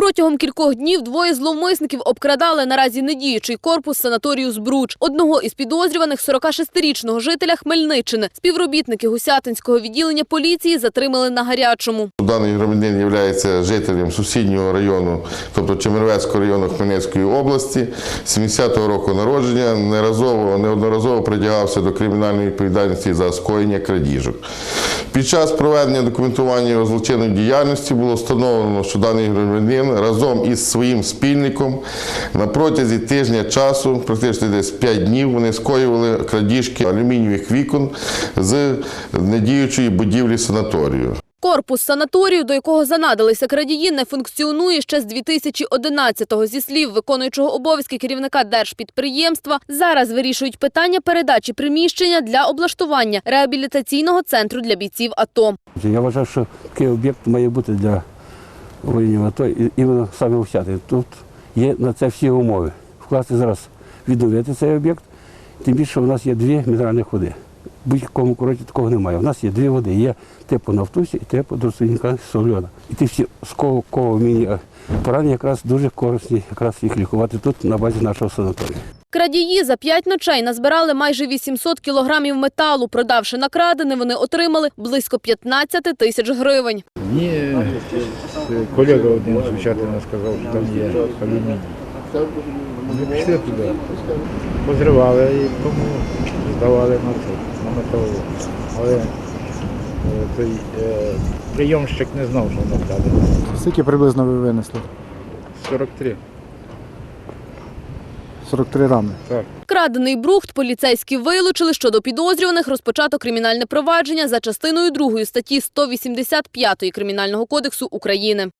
Протягом кількох днів двоє зловмисників обкрадали наразі недіючий корпус санаторію Збруч. Одного із підозрюваних 46-річного жителя Хмельниччини. Співробітники Гусятинського відділення поліції затримали на гарячому. Даний громадянин є жителем сусіднього району, тобто Чемеровецького району Хмельницької області, 70-го року народження, неразово, неодноразово притягався до кримінальної відповідальності за скоєння крадіжок. Під час проведення документування його злочинної діяльності було встановлено, що даний громадянин разом із своїм спільником на протязі тижня часу, практично десь 5 днів, вони скоювали крадіжки алюмінієвих вікон з недіючої будівлі санаторію. Корпус санаторію, до якого занадалися крадії, не функціонує ще з 2011-го. Зі слів виконуючого обов'язки керівника держпідприємства, зараз вирішують питання передачі приміщення для облаштування реабілітаційного центру для бійців АТО. Я вважаю, що такий об'єкт має бути для воїнів АТО і іменно саме Овсяти. Тут є на це всі умови. Вкласти зараз відновити цей об'єкт, тим більше в нас є дві мінеральних води. Будь-якому курорті такого немає. У нас є дві води. Є типу Нафтусі і типу Дорсинька Сольона. І ті всі сколково-міні поранення якраз дуже корисні, якраз їх лікувати тут на базі нашого санаторію. Крадії за п'ять ночей назбирали майже 800 кілограмів металу. Продавши накрадене, вони отримали близько 15 тисяч гривень. Мені е, колега один з Чатина сказав, що там є алюміній. Ми пішли туди, позривали і тому здавали на це, на металолом. Але е, той е, прийомщик не знав, що нам дали. Скільки приблизно ви винесли? 43. 43 рами. Так. Крадений брухт поліцейські вилучили. Щодо підозрюваних розпочато кримінальне провадження за частиною 2 статті 185 Кримінального кодексу України.